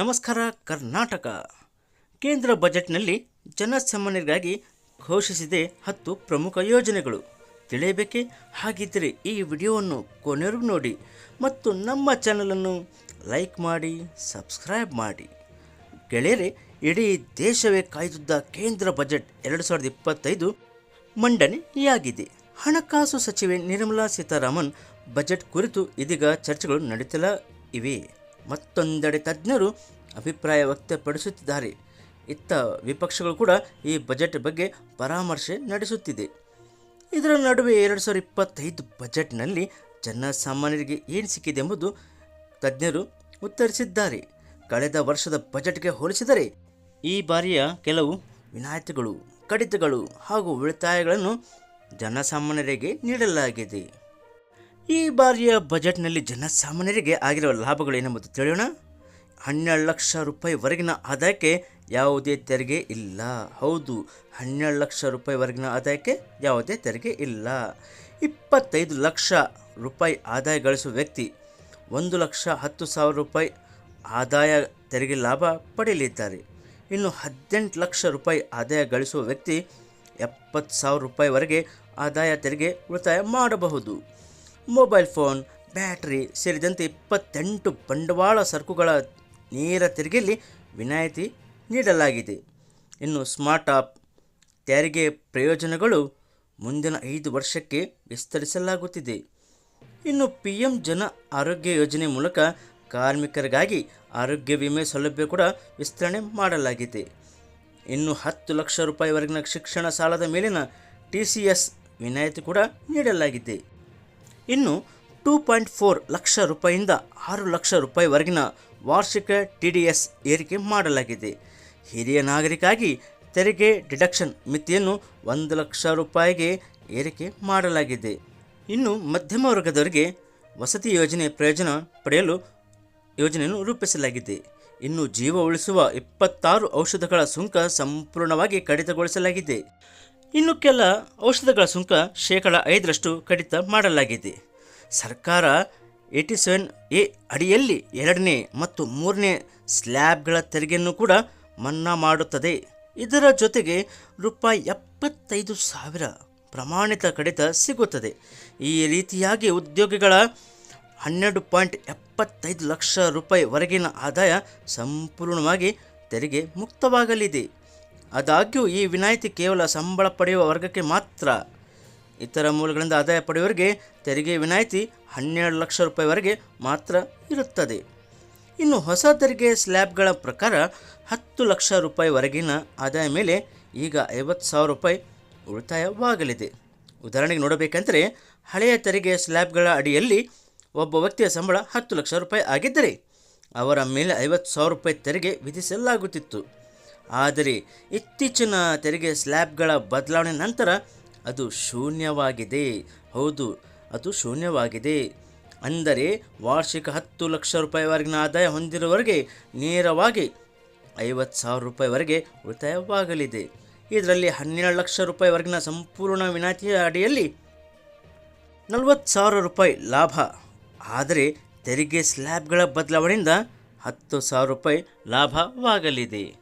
ನಮಸ್ಕಾರ, ಕರ್ನಾಟಕ. ಕೇಂದ್ರ ಬಜೆಟ್ನಲ್ಲಿ ಜನಸಾಮಾನ್ಯರಿಗಾಗಿ ಘೋಷಿಸಿದೆ ಹತ್ತು ಪ್ರಮುಖ ಯೋಜನೆಗಳು. ತಿಳಿಯಬೇಕೆ? ಹಾಗಿದ್ದರೆ ಈ ವಿಡಿಯೋವನ್ನು ಕೊನೆವರೆಗೂ ನೋಡಿ ಮತ್ತು ನಮ್ಮ ಚಾನಲನ್ನು ಲೈಕ್ ಮಾಡಿ, ಸಬ್ಸ್ಕ್ರೈಬ್ ಮಾಡಿ. ಗೆಳೆಯರೆ, ಇಡೀ ದೇಶವೇ ಕಾಯ್ದಿದ್ದ ಕೇಂದ್ರ ಬಜೆಟ್ ಎರಡು ಸಾವಿರದ ಇಪ್ಪತ್ತೈದು ಮಂಡನೆಯಾಗಿದೆ. ಹಣಕಾಸು ಸಚಿವೆ ನಿರ್ಮಲಾ ಸೀತಾರಾಮನ್ ಬಜೆಟ್ ಕುರಿತು ಇದೀಗ ಚರ್ಚೆಗಳು ನಡೀತಲ ಇವೆ. ಮತ್ತೊಂದೆಡೆ ತಜ್ಞರು ಅಭಿಪ್ರಾಯ ವ್ಯಕ್ತಪಡಿಸುತ್ತಿದ್ದಾರೆ. ಇತ್ತ ವಿಪಕ್ಷಗಳು ಕೂಡ ಈ ಬಜೆಟ್ ಬಗ್ಗೆ ಪರಾಮರ್ಶೆ ನಡೆಸುತ್ತಿದೆ. ಇದರ ನಡುವೆ ಎರಡು ಸಾವಿರದ ಇಪ್ಪತ್ತೈದು ಬಜೆಟ್ನಲ್ಲಿ ಜನಸಾಮಾನ್ಯರಿಗೆ ಏನು ಸಿಕ್ಕಿದೆ ಎಂಬುದು ತಜ್ಞರು ಉತ್ತರಿಸಿದ್ದಾರೆ. ಕಳೆದ ವರ್ಷದ ಬಜೆಟ್ಗೆ ಹೋಲಿಸಿದರೆ ಈ ಬಾರಿಯ ಕೆಲವು ವಿನಾಯಿತಿಗಳು, ಕಡಿತಗಳು ಹಾಗೂ ಉಳಿತಾಯಗಳನ್ನು ಜನಸಾಮಾನ್ಯರಿಗೆ ನೀಡಲಾಗಿದೆ. ಈ ಬಾರಿಯ ಬಜೆಟ್ನಲ್ಲಿ ಜನಸಾಮಾನ್ಯರಿಗೆ ಆಗಿರುವ ಲಾಭಗಳು ಏನೆಂಬುದು ತಿಳಿಯೋಣ. ಹನ್ನೆರಡು ಲಕ್ಷ ರೂಪಾಯಿವರೆಗಿನ ಆದಾಯಕ್ಕೆ ಯಾವುದೇ ತೆರಿಗೆ ಇಲ್ಲ. ಹೌದು, ಹನ್ನೆರಡು ಲಕ್ಷ ರೂಪಾಯಿವರೆಗಿನ ಆದಾಯಕ್ಕೆ ಯಾವುದೇ ತೆರಿಗೆ ಇಲ್ಲ. ಇಪ್ಪತ್ತೈದು ಲಕ್ಷ ರೂಪಾಯಿ ಆದಾಯ ಗಳಿಸುವ ವ್ಯಕ್ತಿ, ಒಂದು ಲಕ್ಷ ಹತ್ತು ಸಾವಿರ ರೂಪಾಯಿ ಆದಾಯ ತೆರಿಗೆ ಲಾಭ ಪಡೆಯಲಿದ್ದಾರೆ. ಇನ್ನು ಹದಿನೆಂಟು ಲಕ್ಷ ರೂಪಾಯಿ ಆದಾಯ ಗಳಿಸುವ ವ್ಯಕ್ತಿ, ಎಪ್ಪತ್ತು ಸಾವಿರ ರೂಪಾಯಿವರೆಗೆ ಆದಾಯ ತೆರಿಗೆ ಉಳಿತಾಯ ಮಾಡಬಹುದು. ಮೊಬೈಲ್ ಫೋನ್, ಬ್ಯಾಟ್ರಿ ಸೇರಿದಂತೆ ಇಪ್ಪತ್ತೆಂಟು ಬಂಡವಾಳ ಸರಕುಗಳ ನೇರ ತೆರಿಗೆಯಲ್ಲಿ ವಿನಾಯಿತಿ ನೀಡಲಾಗಿದೆ. ಇನ್ನು ಸ್ಮಾರ್ಟ್ ಆಪ್ ತೆರಿಗೆ ಪ್ರಯೋಜನಗಳು ಮುಂದಿನ ಐದು ವರ್ಷಕ್ಕೆ ವಿಸ್ತರಿಸಲಾಗುತ್ತಿದೆ. ಇನ್ನು ಪಿ ಎಂ ಜನ ಆರೋಗ್ಯ ಯೋಜನೆ ಮೂಲಕ ಕಾರ್ಮಿಕರಿಗಾಗಿ ಆರೋಗ್ಯ ವಿಮೆ ಸೌಲಭ್ಯ ಕೂಡ ವಿಸ್ತರಣೆ ಮಾಡಲಾಗಿದೆ. ಇನ್ನು ಹತ್ತು ಲಕ್ಷ ರೂಪಾಯಿವರೆಗಿನ ಶಿಕ್ಷಣ ಸಾಲದ ಮೇಲಿನ ಟಿ ಸಿ ಎಸ್ ವಿನಾಯಿತಿ ಕೂಡ ನೀಡಲಾಗಿದೆ. ಇನ್ನು ಟೂ ಪಾಯಿಂಟ್ ಫೋರ್ ಲಕ್ಷ ರೂಪಾಯಿಯಿಂದ ಆರು ಲಕ್ಷ ರೂಪಾಯಿವರೆಗಿನ ವಾರ್ಷಿಕ ಟಿ ಡಿ ಎಸ್ ಏರಿಕೆ ಮಾಡಲಾಗಿದೆ. ಹಿರಿಯ ನಾಗರಿಕಾಗಿ ತೆರಿಗೆ ಡಿಡಕ್ಷನ್ ಮಿತಿಯನ್ನು ಒಂದು ಲಕ್ಷ ರೂಪಾಯಿಗೆ ಏರಿಕೆ ಮಾಡಲಾಗಿದೆ. ಇನ್ನು ಮಧ್ಯಮ ವರ್ಗದವರಿಗೆ ವಸತಿ ಯೋಜನೆ ಪ್ರಯೋಜನ ಪಡೆಯಲು ಯೋಜನೆಯನ್ನು ರೂಪಿಸಲಾಗಿದೆ. ಇನ್ನು ಜೀವ ಉಳಿಸುವ ಇಪ್ಪತ್ತಾರು ಔಷಧಗಳ ಸುಂಕ ಸಂಪೂರ್ಣವಾಗಿ ಕಡಿತಗೊಳಿಸಲಾಗಿದೆ. ಇನ್ನು ಕೆಲ ಔಷಧಗಳ ಸುಂಕ ಶೇಕಡ ಐದರಷ್ಟು ಕಡಿತ ಮಾಡಲಾಗಿದೆ. ಸರ್ಕಾರ ಏಯ್ಟಿ ಸೆವೆನ್ ಎ ಅಡಿಯಲ್ಲಿ ಎರಡನೇ ಮತ್ತು ಮೂರನೇ ಸ್ಲ್ಯಾಬ್ಗಳ ತೆರಿಗೆಯನ್ನು ಕೂಡ ಮನ್ನಾ ಮಾಡುತ್ತದೆ. ಇದರ ಜೊತೆಗೆ ರೂಪಾಯಿ ಎಪ್ಪತ್ತೈದು ಸಾವಿರ ಪ್ರಮಾಣಿತ ಕಡಿತ ಸಿಗುತ್ತದೆ. ಈ ರೀತಿಯಾಗಿ ಉದ್ಯೋಗಿಗಳ ಹನ್ನೆರಡು ಪಾಯಿಂಟ್ ಎಪ್ಪತ್ತೈದು ಲಕ್ಷ ರೂಪಾಯಿವರೆಗಿನ ಆದಾಯ ಸಂಪೂರ್ಣವಾಗಿ ತೆರಿಗೆ ಮುಕ್ತವಾಗಲಿದೆ. ಆದಾಗ್ಯೂ ಈ ವಿನಾಯಿತಿ ಕೇವಲ ಸಂಬಳ ಪಡೆಯುವ ವರ್ಗಕ್ಕೆ ಮಾತ್ರ. ಇತರ ಮೂಲಗಳಿಂದ ಆದಾಯ ಪಡೆಯುವವರಿಗೆ ತೆರಿಗೆ ವಿನಾಯಿತಿ ಹನ್ನೆರಡು ಲಕ್ಷ ರೂಪಾಯಿವರೆಗೆ ಮಾತ್ರ ಇರುತ್ತದೆ. ಇನ್ನು ಹೊಸ ತೆರಿಗೆ ಸ್ಲ್ಯಾಬ್ಗಳ ಪ್ರಕಾರ ಹತ್ತು ಲಕ್ಷ ರೂಪಾಯಿವರೆಗಿನ ಆದಾಯ ಮೇಲೆ ಈಗ ಐವತ್ತು ಸಾವಿರ ರೂಪಾಯಿ ಉಳಿತಾಯವಾಗಲಿದೆ. ಉದಾಹರಣೆಗೆ ನೋಡಬೇಕೆಂದರೆ, ಹಳೆಯ ತೆರಿಗೆ ಸ್ಲ್ಯಾಬ್ಗಳ ಅಡಿಯಲ್ಲಿ ಒಬ್ಬ ವ್ಯಕ್ತಿಯ ಸಂಬಳ ಹತ್ತು ಲಕ್ಷ ರೂಪಾಯಿ ಆಗಿದ್ದರೆ, ಅವರ ಮೇಲೆ ಐವತ್ತು ಸಾವಿರ ರೂಪಾಯಿ ತೆರಿಗೆ ವಿಧಿಸಲಾಗುತ್ತಿತ್ತು. ಆದರೆ ಇತ್ತೀಚಿನ ತೆರಿಗೆ ಸ್ಲ್ಯಾಬ್ಗಳ ಬದಲಾವಣೆ ನಂತರ ಅದು ಶೂನ್ಯವಾಗಿದೆ. ಹೌದು, ಅದು ಶೂನ್ಯವಾಗಿದೆ. ಅಂದರೆ ವಾರ್ಷಿಕ ಹತ್ತು ಲಕ್ಷ ರೂಪಾಯಿವರೆಗಿನ ಆದಾಯ ಹೊಂದಿರುವವರಿಗೆ ನೇರವಾಗಿ ಐವತ್ತು ಸಾವಿರ ರೂಪಾಯಿವರೆಗೆ ಉಳಿತಾಯವಾಗಲಿದೆ. ಇದರಲ್ಲಿ ಹನ್ನೆರಡು ಲಕ್ಷ ರೂಪಾಯಿವರೆಗಿನ ಸಂಪೂರ್ಣ ವಿನಾಯಿತಿಯ ಅಡಿಯಲ್ಲಿ ನಲವತ್ತು ಸಾವಿರ ರೂಪಾಯಿ ಲಾಭ. ಆದರೆ ತೆರಿಗೆ ಸ್ಲ್ಯಾಬ್ಗಳ ಬದಲಾವಣೆಯಿಂದ ಹತ್ತು ಸಾವಿರ ರೂಪಾಯಿ ಲಾಭವಾಗಲಿದೆ.